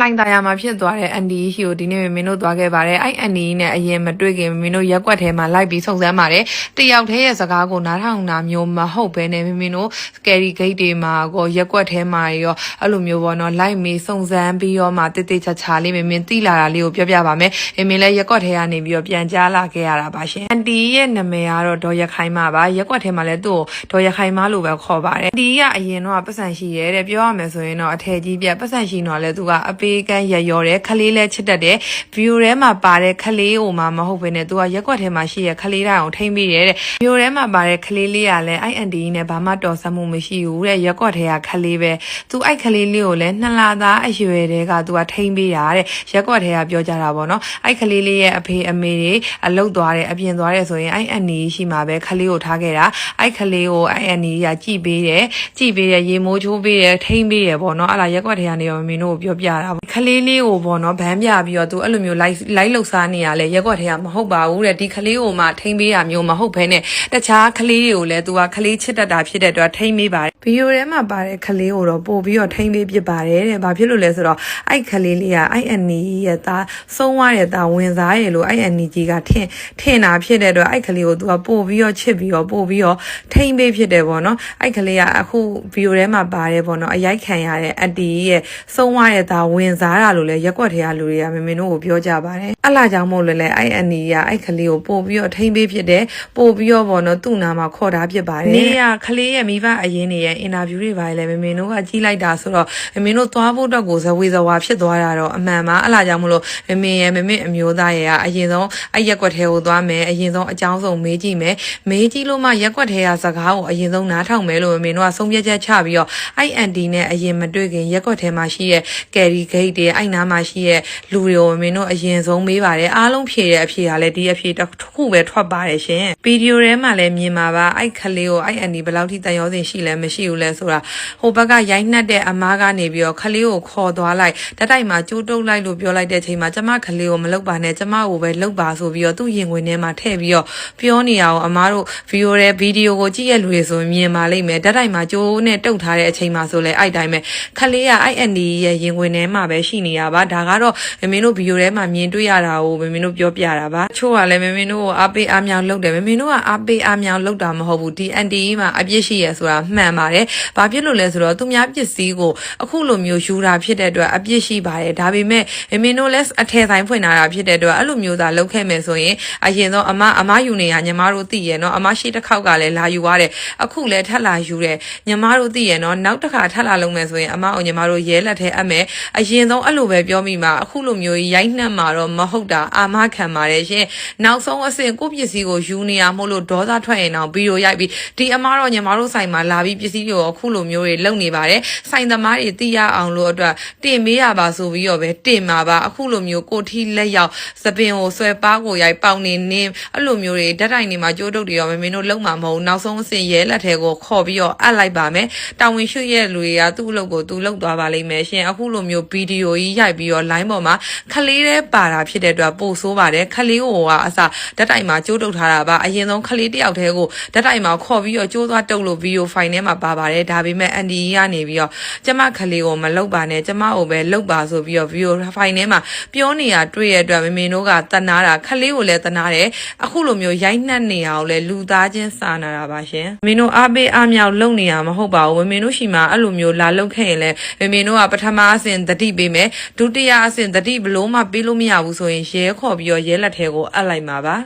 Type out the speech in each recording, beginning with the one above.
လှိုင်သာယာမှာဖြစ်သွားတဲ့အန်ဒီရှိကိုဒီနေ့မင်းတို့သွားခဲ့ပါတယ်အဲ့အန်ဒီနဲ့အရင်မတွေ့ခင်မင်းတို့ရက်ကွက်ထဲမှာလိုက်ပြီးစုံစမ်းပါတယ်တယောက်တည်းရဲ့စကားကိုနားထောင်တာမျိုးမဟုတ်ဘဲနဲ့မင်းတို့စကယ်ရီဂိတ်တွေမှာကိုရက်ကွက်ထဲမှာရောအဲ့လိုမျိုးပေါ့နော်လိုက်မီစုံစမ်းပြီးတော့မှတိတိကျကျလေးမင်းမင်းသိလာတာလေးကိုပြောပြပါမယ်မင်းမင်းလည်းရက်ကွက်ထဲကနေပြီးတော့ပြန်ကြားလာခဲ့ရတာပါရှင်အန်ဒီရဲ့နာမည်ကတော့ဒေါ်ရခိုင်မပါရက်ကွက်ထဲမှာလည်းသူ့ကိုဒေါ်ရခိုင်မလို့ပဲခေါ်ပါတယ်အန်ဒီကအရင်တော့ပတ်စံရှိရဲတဲ့ပြောရမယ်ဆိုရင်တော့အထည်ကြီးပြပတ်စံရှိတော့လည်းသူကအပေးကန်းရရောတယ်ခလေးလည်းချစ်တတ်တယ်ဗီဒီယိုထဲမှာပါတဲ့ခလေးကိုမှမဟုတ်ဘဲနဲ့သူကရက်ကွက်ထဲမှာရှိရဲ့ခလေးတိုင်းအောင်ထိမ့်ပြီးတယ်တဲ့ဗီဒီယိုထဲမှာပါတဲ့ခလေးလေးကလည်းအိုင်အန်ဒီနဲ့ဘာမှတော်ဆမှုမရှိဘူးတဲ့ရက်ကွက်ထဲကခလေးပဲသူအိုက်ခလေးလေးကိုလည်းနှစ်လသားအရွယ်တည်းကသူကထိမ့်ပြီးတာတဲ့ရက်ကွက်ထဲကပြောကြတာပေါ့နော်အိုက်ခလေးလေးရဲ့အဖေအမေတွေအလုတ်သွားတယ်အပြင်သွားတယ်ဆိုရင်အိုင်အန်ဒီရှိမှာပဲခလေးကိုထားခဲ့တာအိုက်ခလေးကိုအိုင်အန်ဒီကကြည်ပေးတယ်ကြည်ပေးတယ်ရေမိုးချိုးပေးတယ်ထိမ့်ပေးတယ်ပေါ့နော်အဲ့ဒါရက်ကွက်ထဲကနေတော့မင်းတို့ကိုပြောပြတာပေါ့ခလေးလေးကိုပေါ့နော်ဗန်းပြပြီးတော့သူအဲ့လိုမျိုး live live လှုပ်ရှားနေရလဲရက်ကွက်ထဲကမဟုတ်ပါဘူးတဲ့ဒီခလေးကိုမှထိမ့်ပေးတာမျိုးမဟုတ်ဘဲနဲ့တခြားခလေးတွေကိုလည်းသူကခလေးချစ်တတ်တာဖြစ်တဲ့အတွက်ထိမ့်ပေးပါတယ်ဗီဒီယိုထဲမှာပါတဲ့ခလေးကိုတော့ပို့ပြီးတော့ထိမ့်ပေးဖြစ်ပါတယ်တဲ့ဘာဖြစ်လို့လဲဆိုတော့အဲ့ခလေးလေးကအဲ့အန်နီရဲ့သားဆုံးသွားတဲ့သားဝင်စားရလို့အဲ့အန်နီကြီးကထင်ထင်တာဖြစ်တဲ့အတွက်အဲ့ခလေးကိုသူကပို့ပြီးတော့ချစ်ပြီးတော့ပို့ပြီးတော့ထိမ့်ပေးဖြစ်တယ်ပေါ့နော်အဲ့ခလေးကအခုဗီဒီယိုထဲမှာပါတယ်ပေါ့နော်အရိုက်ခံရတဲ့အန်တီရဲ့ဆုံးသွားတဲ့သားဝင်စားတာလို့လဲရက်ကွက်ထဲကလူတွေကမမင်းတို့ကိုပြောကြပါတယ်အဲ့လာကြောင့်မို့လဲလဲအဲ့အန်နီကအဲ့ခလေးကိုပို့ပြီးတော့ထိမ့်ပေးဖြစ်တယ်ပို့ပြီးတော့ပေါ့နော်သူ့နာမှာခေါ်တာဖြစ်ပါတယ်နေရခလေးရဲ့မိဘအရင်နေရဲ့အင်တာဗျူးတွေပါလဲမမင်းတို့ကကြီးလိုက်တာဆိုတော့မမင်းတို့သွားဖို့တော့ကိုဇဝေဇဝါဖြစ်သွားတာတော့အမှန်ပါအဲ့လာကြောင့်မို့လို့မမင်းရဲ့မမင်းအမျိုးသားရဲ့ကအရင်ဆုံးအဲ့ရက်ကွက်ထဲကိုသွားမယ်အရင်ဆုံးအကြောင်းဆုံးမေးကြည့်မယ်မေးကြည့်လို့မှရက်ကွက်ထဲကစကားကိုအရင်ဆုံးနားထောင်မယ်လို့မမင်းတို့ကဆုံးဖြတ်ချက်ချပြီးတော့အဲ့အန်တီနဲ့အရင်မတွေ့ခင်ရက်ကွက်ထဲမှာရှိရဲ့ကယ်ရီဂိတ်တွေအဲ့နားမှာရှိရဲ့လူတွေကိုမင်းတို့အရင်ဆုံးမေးပါတယ်အားလုံးဖြေတဲ့အဖြေကလည်းဒီအဖြေတစ်ခုပဲထွက်ပါတယ်ရှင်ဗီဒီယိုထဲမှာလည်းမြင်ပါပါအဲ့ခလေးကိုအဲ့အန်ဒီဘယ်လောက်ထိတန်ရောစင်ရှိလဲမရှိဘူးလဲဆိုတာဟိုဘက်ကရိုက်နှက်တဲ့အမားကနေပြီးတော့ခလေးကိုခေါ်သွားလိုက်တက်တိုက်မှာကျိုးတုပ်လိုက်လို့ပြောလိုက်တဲ့ချိန်မှာကျမခလေးကိုမလုပ်ပါနဲ့ကျမကိုပဲလုပ်ပါဆိုပြီးတော့သူ့ရင်ဝင်ထဲမှာထည့်ပြီးတော့ပြောနေရအောင်အမားတို့ဗီဒီယိုရဲ့ဗီဒီယိုကိုကြည့်ရလူတွေဆိုမြင်ပါလိမ့်မယ်တက်တိုက်မှာကျိုးနဲ့တုပ်ထားတဲ့အချိန်မှာဆိုလဲအဲ့တိုင်းပဲခလေးကအဲ့အန်ဒီရဲ့ရင်ဝင်ထဲမှာပဲရှိနေရပါဒါကတော့မမင်းတို့ဗီဒီယိုထဲမှာမြင်တွေ့ရတာကိုမမင်းတို့ပြောပြတာပါချို့ကလည်းမမင်းတို့ကိုအားပေးအားမြောင်လုပ်တယ်မမင်းတို့ကအားပေးအားမြောင်လုပ်တာမဟုတ်ဘူးဒီအန်တီမှာအပြစ်ရှိရဆိုတာမှန်ပါတယ်ဘာဖြစ်လို့လဲဆိုတော့သူများပစ္စည်းကိုအခုလိုမျိုးယူတာဖြစ်တဲ့အတွက်အပြစ်ရှိပါတယ်ဒါပေမဲ့မမင်းတို့လည်းအထည်ဆိုင်ဖွင့်လာတာဖြစ်တဲ့အတွက်အဲ့လိုမျိုးသာလုပ်ခဲ့မယ်ဆိုရင်အရင်ဆုံးအမအမယူနေရညီမတို့သိရနော်အမရှိတစ်ခေါက်ကလည်းလာယူရတယ်အခုလည်းထပ်လာယူတယ်ညီမတို့သိရနော်နောက်တစ်ခါထပ်လာလုပ်မယ်ဆိုရင်အမအောင်ညီမတို့ရဲလက်ထဲအပ်မယ်အရင်ဆုံးအဲ့လိုပဲပြောမိမှာအခုလိုမျိုးရိုက်နှက်မှာတော့မဟုတ်တာအာမခံပါတယ်ရှင်နောက်ဆုံးအဆင့်ကိုယ့်ပစ္စည်းကိုယူနေရမို့လို့ဒေါသထွက်ရင်တော့ဗီဒီယိုရိုက်ပြီးဒီအမတော့ညီမတို့ဆိုင်မှာလာပြီးပစ္စည်းတွေကိုအခုလိုမျိုးတွေလုပ်နေပါတယ်ဆိုင်သမားတွေသိရအောင်လို့အတွက်တင်မေးရပါဆိုပြီးတော့ပဲတင်မှာပါအခုလိုမျိုးကိုထီလက်ရောက်သပင်ကိုဆွဲပါးကိုရိုက်ပေါင်နေနေအဲ့လိုမျိုးတွေဓာတ်တိုင်တွေမှာကြိုးတုပ်တွေရောမမင်းတို့လုံမှာမဟုတ်နောက်ဆုံးအဆင့်ရဲလက်ထဲကိုခေါ်ပြီးတော့အပ်လိုက်ပါမယ်တာဝန်ရှိရဲ့လူတွေကသူ့အလုပ်ကိုသူလုပ်သွားပါလိမ့်မယ်ရှင်အခုလိုမျိုးဗီဒီယိုကြီးရိုက်ပြီးတော့ line ပေါ်မှာခလေးတဲ့ပါတာဖြစ်တဲ့အတွက်ပို့ဆိုးပါတယ်ခလေးကိုကအစဓာတ်တိုင်မှာကြိုးတုပ်ထားတာပါအရင်ဆုံးခလေးတယောက်တည်းကိုဓာတ်တိုင်မှာခေါ်ပြီးတော့ကြိုးသွားတုပ်လို့ဗီဒီယိုဖိုင်ထဲမှာပါပါတယ်ဒါပေမဲ့အန်ဒီကနေပြီးတော့ကျမခလေးကိုမလုပ်ပါနဲ့ကျမကိုပဲလုပ်ပါဆိုပြီးတော့ဗီဒီယိုဖိုင်ထဲမှာပြောနေရတွေ့ရတဲ့အတွက်မမင်းတို့ကတနာတာခလေးကိုလည်းတနာတယ်အခုလိုမျိုးရိုက်နှက်နေရအောင်လဲလူသားချင်းစာနာတာပါရှင်မင်းတို့အားပေးအားမြောက်လုပ်နေရမဟုတ်ပါဘူးမင်းတို့ရှိမှအဲ့လိုမျိုးလာလုပ်ခဲ့ရင်လဲမင်းတို့ကပထမအဆင့်တတိပေးမယ်ဒုတိယအဆင့်တတိဘလို့မှပေးလို့မရဘူးဆိုရင်ရဲခေါ်ပြီးတော့ရဲလက်ထဲကိုအပ်လိုက်မှာပါ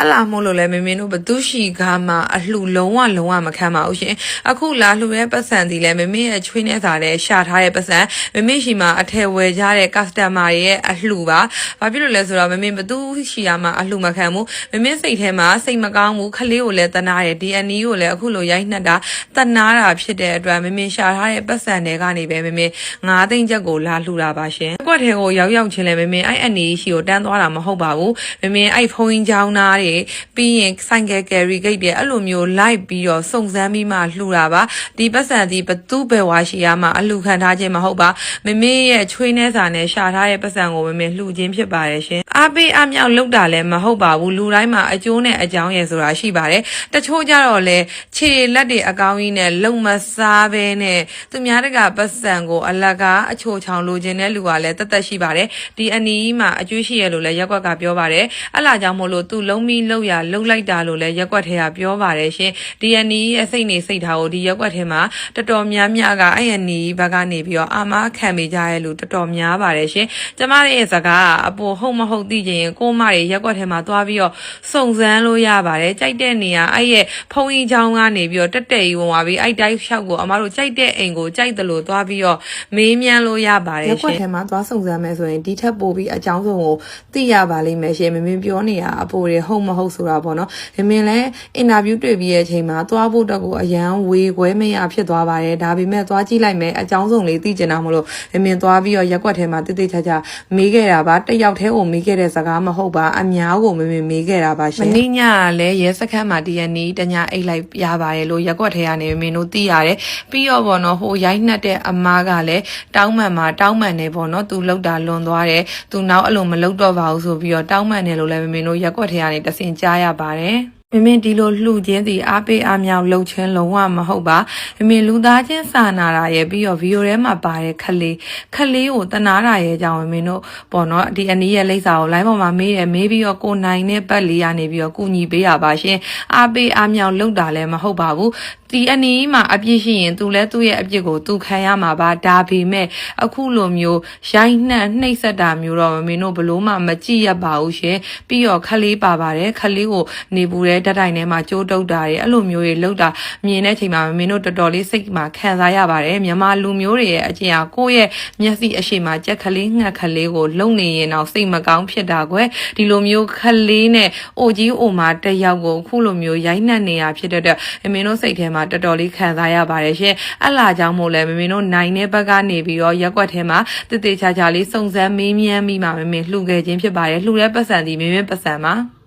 အလားမို့လို့လဲမမင်းတို့ဘသူရှိကားမှာအလှလုံးဝလုံးဝမခံပါဘူးရှင်အခုလာလှရဲ့ပတ်စံဒီလဲမမင်းရဲ့ချွေးနဲ့စာလဲရှာထားတဲ့ပတ်စံမမင်းရှိမှာအထည်ဝယ်ကြတဲ့ customer ရဲ့အလှပါဘာဖြစ်လို့လဲဆိုတော့မမင်းဘသူရှိရမှာအလှမခံဘူးမမင်းစိတ်ထဲမှာစိတ်မကောင်းဘူးခလေးကိုလည်းတနာတယ် DNA ကိုလည်းအခုလိုရိုက်နှက်တာတနာတာဖြစ်တဲ့အတွက်မမင်းရှာထားတဲ့ပတ်စံတွေကနေပဲမမင်း9သိန်းချက်ကိုလာလှတာပါရှင်ကွက်ထဲကိုရောက်ရောက်ချင်းလဲမမင်းအဲ့အနေရှိကိုတန်းသွားတာမဟုတ်ပါဘူးမမင်းအဲ့ဖုန်းကြီးချောင်းသားတွေတွေပြီးရင်ဆိုင်ကယ်ကယ်ရီဂိတ်တွေအဲ့လိုမျိုးလိုက်ပြီးတော့စုံစမ်းပြီးမှလှူတာပါဒီပတ်စံဒီဘသူဘယ်ဝါရှိရမှာအလှခံထားခြင်းမဟုတ်ပါမမေရဲ့ချွေးနှဲစာနဲ့ရှာထားတဲ့ပတ်စံကိုမမေလှူခြင်းဖြစ်ပါတယ်ရှင်အားပေးအမြောက်လောက်တာလည်းမဟုတ်ပါဘူးလူတိုင်းမှာအကျိုးနဲ့အကြောင်းရယ်ဆိုတာရှိပါတယ်တချို့ကြတော့လေခြေလက်တွေအကောင်းကြီးနဲ့လုံမစားပဲနဲ့သူများတကပတ်စံကိုအလကားအချိုချောင်လိုချင်တဲ့လူကလည်းတသက်ရှိပါတယ်ဒီအနီးမှာအကျွေးရှိရလို့လည်းရက်ကွက်ကပြောပါတယ်အဲ့လာကြောင့်မို့လို့သူလုံးမီလောက်ရလှုပ်လိုက်တာလို့လည်းရက်ကွက်ထဲကပြောပါတယ်ရှင်ဒီအနီးရဲ့စိတ်နေစိတ်ထားကိုဒီရက်ကွက်ထဲမှာတော်တော်များများကအဲ့အနီးဘက်ကနေပြီးတော့အာမခံမိကြရဲ့လူတော်တော်များပါတယ်ရှင်ကျမရဲ့စကားကအပေါ်ဟုတ်မဟုတ်သိချင်ရင်ကိုမတွေရက်ကွက်ထဲမှာသွားပြီးတော့စုံစမ်းလို့ရပါတယ်ကြိုက်တဲ့နေရာအဲ့ရဲ့ဖုံကြီးချောင်းကနေပြီးတော့တက်တက်ကြီးဝင်သွားပြီးအဲ့တိုင်းလျှောက်ကိုအမတို့ကြိုက်တဲ့အိမ်ကိုကြိုက်တယ်လို့သွားပြီးတော့မေးမြန်းလို့ရပါတယ်ရှင်ရက်ကွက်ထဲမှာသွားစုံစမ်းမယ်ဆိုရင်ဒီထက်ပိုပြီးအကြောင်းစုံကိုသိရပါလိမ့်မယ်ရှင်မမင်းပြောနေတာအပေါ်တွေဟုတ်မဟုတ်ဆိုတာပေါ့နော်မမင်းလည်းအင်တာဗျူးတွေ့ပြီးရဲ့အချိန်မှာသွားဖို့တော့ကိုအရန်ဝေခွဲမရဖြစ်သွားပါတယ်ဒါပေမဲ့သွားကြည့်လိုက်မယ်အကြောင်းစုံလေးသိကျင်တာမလို့မမင်းသွားပြီးတော့ရက်ကွက်ထဲမှာတိတိကျကျမေးခဲ့တာပါတစ်ယောက်တည်းကိုမေးခဲ့တဲ့စကားမဟုတ်ပါအများကိုမမင်းမေးခဲ့တာပါရှင်မင်းညကလည်းရဲစခန်းမှာ DNA တညာအိတ်လိုက်ရပါတယ်လို့ရက်ကွက်ထဲကနေမင်းတို့သိရတယ်ပြီးတော့ပေါ့နော်ဟိုရိုက်နှက်တဲ့အမားကလည်းတောင်းမှန်မှာတောင်းမှန်နေပေါ့နော်သူလောက်တာလွန်သွားတယ်သူနောက်အလိုမလောက်တော့ပါဘူးဆိုပြီးတော့တောင်းမှန်နေလို့လည်းမင်းတို့ရက်ကွက်ထဲကနေတဆင်ကြားရပါတယ် မမင်းဒီလိုလှူခြင်းစီအားပေးအားမြောက်လှုပ်ခြင်းလုံးဝမဟုတ်ပါမမင်းလူသားချင်းစာနာတာရဲ့ပြီးတော့ဗီဒီယိုထဲမှာပါတဲ့ခလေးခလေးကိုတနာတာရဲ့အကြောင်းမင်းတို့ပေါ့နော်ဒီအနည်းရဲ့လိပ်စာကို line ပေါ်မှာမေးတယ်မေးပြီးတော့ကိုနိုင်တဲ့ပတ်လေးကနေပြီးတော့ကုညီပေးရပါရှင်အားပေးအားမြောက်လှုပ်တာလည်းမဟုတ်ပါဘူးဒီအနီးမှာအပြစ်ရှိရင်သူလည်းသူ့ရဲ့အပြစ်ကိုသူခံရမှာပါဒါပေမဲ့အခုလိုမျိုးရိုင်းနှက်နှိပ်စက်တာမျိုးတော့မမင်းတို့ဘလို့မှမကြည့်ရပါဘူးရှင်ပြီးတော့ခလေးပါပါတယ်ခလေးကိုနေပူတဲ့ဓာတ်တိုင်ထဲမှာကြိုးတုပ်တာတွေအဲ့လိုမျိုးတွေလောက်တာမြင်တဲ့အချိန်မှာမမင်းတို့တော်တော်လေးစိတ်မှာခံစားရပါတယ်မြန်မာလူမျိုးတွေရဲ့အကျင့်ဟာကိုယ့်ရဲ့မျက်စိအရှိမှာကြက်ခလေးငှက်ခလေးကိုလုံနေရင်တော့စိတ်မကောင်းဖြစ်တာကွယ်ဒီလိုမျိုးခလေးနဲ့အိုကြီးအိုမာတစ်ယောက်ကိုအခုလိုမျိုးရိုင်းနှက်နေရဖြစ်တဲ့အတွက်မမင်းတို့စိတ်ထဲမှာတော်တော်လေးခံစားရပါတယ်ရှင်အဲ့လာကြောင့်မို့လဲမမင်းတို့နိုင်တဲ့ဘက်ကနေပြီးတော့ရက်ွက်ထဲမှာတည်တည်ချာချာလေးစုံစမ်းမေးမြန်းပြီးမှမမင်းလှူခဲ့ခြင်းဖြစ်ပါတယ်လှူတဲ့ပတ်စံဒီမင်းမင်းပတ်စံပါ